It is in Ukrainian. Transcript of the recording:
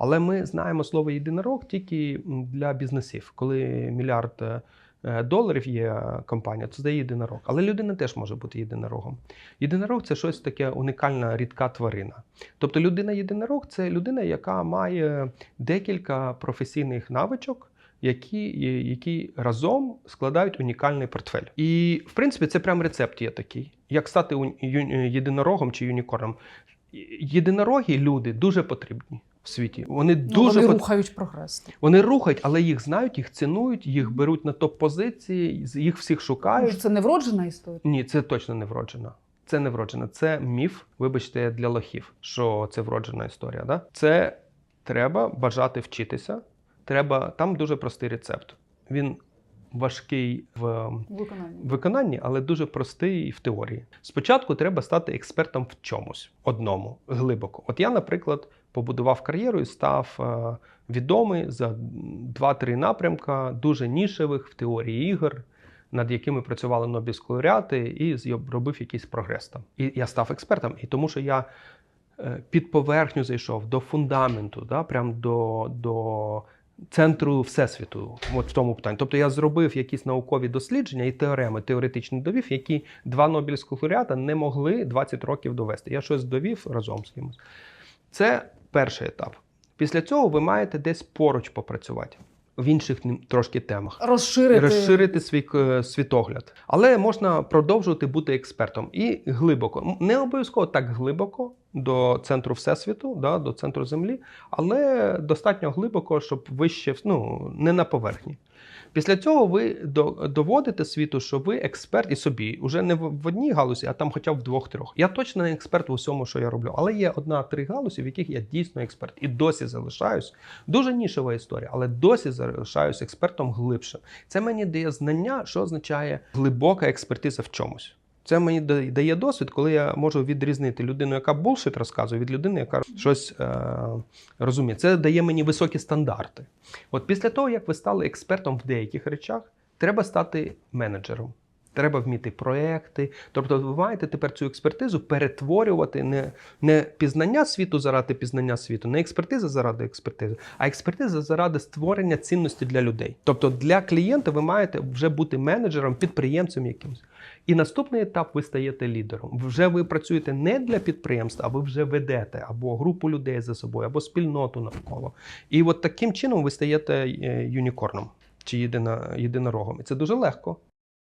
Але ми знаємо слово єдинорог тільки для бізнесів. Коли мільярд е, доларів є компанія, то це єдинорог. Але людина теж може бути єдинорогом. Єдинорог це щось таке унікальна рідка тварина. Тобто людина єдинорог це людина, яка має декілька професійних навичок. Які, які разом складають унікальний портфель. І, в принципі, це прям рецепт є такий. Як стати єдинорогом чи юнікорном. Єдинорогі люди дуже потрібні в світі. Вони Ну, вони рухають прогрес. вони рухають, але їх знають, їх цінують, їх беруть на топ-позиції, їх всіх Може, шукають. Це не вроджена історія. Ні, це точно не вроджена. Це не вроджена. Це міф, вибачте, для лохів, що це вроджена історія. Да? Це треба бажати вчитися. Треба там дуже простий рецепт. Він важкий в Виконання. виконанні, але дуже простий в теорії. Спочатку треба стати експертом в чомусь одному глибоко. От я, наприклад, побудував кар'єру і став е, відомий за 2-3 напрямка, дуже нішевих в теорії ігор, над якими працювали Нобелівські лауреати, і робив якийсь прогрес там. І я став експертом, і тому що я е, під поверхню зайшов до фундаменту, да, прям до, до центру всесвіту, от в тому питанні. Тобто я зробив якісь наукові дослідження і теореми, теоретичні довів, які два Нобелівських лауреата не могли 20 років довести. Я щось довів разом з кимось. Це перший етап. Після цього ви маєте десь поруч попрацювати в інших трошки темах. Розширити. Розширити свій е, світогляд. Але можна продовжувати бути експертом і глибоко. Не обов'язково так глибоко до центру Всесвіту, да, до центру Землі, але достатньо глибоко, щоб вище, ну, не на поверхні. Після цього ви доводите світу, що ви експерт і собі, уже не в одній галузі, а там хоча б в двох-трьох. Я точно не експерт в усьому, що я роблю, але є одна-три галузі, в яких я дійсно експерт. І досі залишаюсь. Дуже нішева історія, але досі залишаюсь експертом глибше. Це мені дає знання, що означає глибока експертиза в чомусь. Це мені дає досвід, коли я можу відрізнити людину, яка булшит розказує, від людини, яка щось е, розуміє. Це дає мені високі стандарти. От після того, як ви стали експертом в деяких речах, треба стати менеджером. Треба вміти проекти. Тобто, ви маєте тепер цю експертизу перетворювати не, не пізнання світу заради пізнання світу, не експертиза заради експертизи, а експертиза заради створення цінності для людей. Тобто для клієнта ви маєте вже бути менеджером, підприємцем якимось. І наступний етап ви стаєте лідером. Вже ви працюєте не для підприємства, а ви вже ведете або групу людей за собою, або спільноту навколо. І от таким чином ви стаєте е, юнікорном чи єдина, єдинорогом. І це дуже легко.